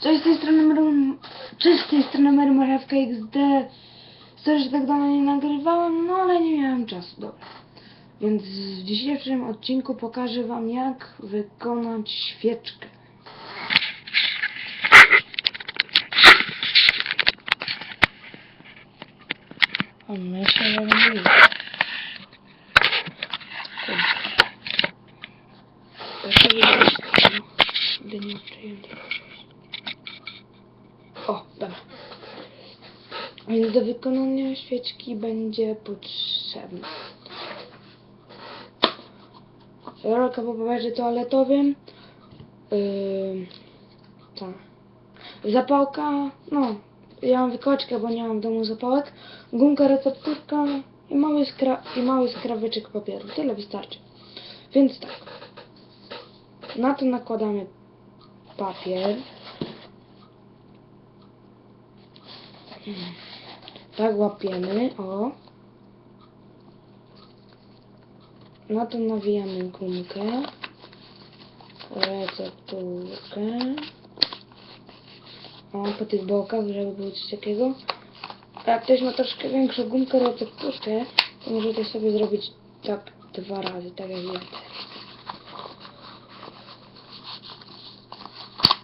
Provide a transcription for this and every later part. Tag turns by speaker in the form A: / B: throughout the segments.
A: Cześć z tej strony Merum... Cześć z tej strony Merumarewka XD. Sorry, że tak dawno nie nagrywałem, no ale nie miałem czasu, dobra. Więc w dzisiejszym odcinku pokażę wam jak wykonać świeczkę. O, myślę, że nie przyjąłem tego O, dobra. Więc do wykonania świeczki będzie potrzebna rolka po papierze toaletowym, yy, tak. zapałka, no, ja mam wykoczkę, bo nie mam w domu zapałek, gumka recepturka i mały, skra i mały skraweczek papieru. Tyle wystarczy. Więc tak. Na to nakładamy papier. Tak łapiemy, o. Na to nawijamy gumkę. Recepturkę. O, po tych bokach, żeby było coś takiego. A jak ktoś ma troszkę większą gumkę recepturkę, to możecie sobie zrobić tak dwa razy, tak jak ja.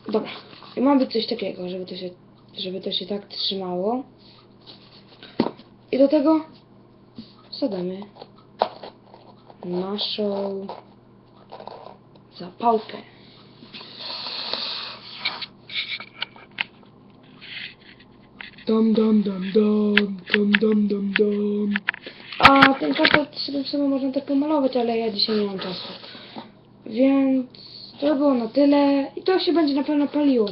A: Dobra. I ma być coś takiego, żeby to się, żeby to się tak trzymało. I do tego zadamy naszą zapałkę.
B: Dum dum dum dum dum dum dum dum.
A: A ten karton sobie sobie można tak pomalować, ale ja dzisiaj nie mam czasu. Więc to by było na tyle i to się będzie na pewno paliło.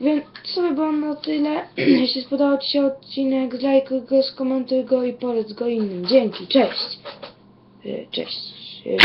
A: Więc to by było na tyle. Jeśli spodobał Ci się odcinek, zlajkuj go, skomentuj go i polec go innym. Dzięki, cześć. Y, Cześć. Y,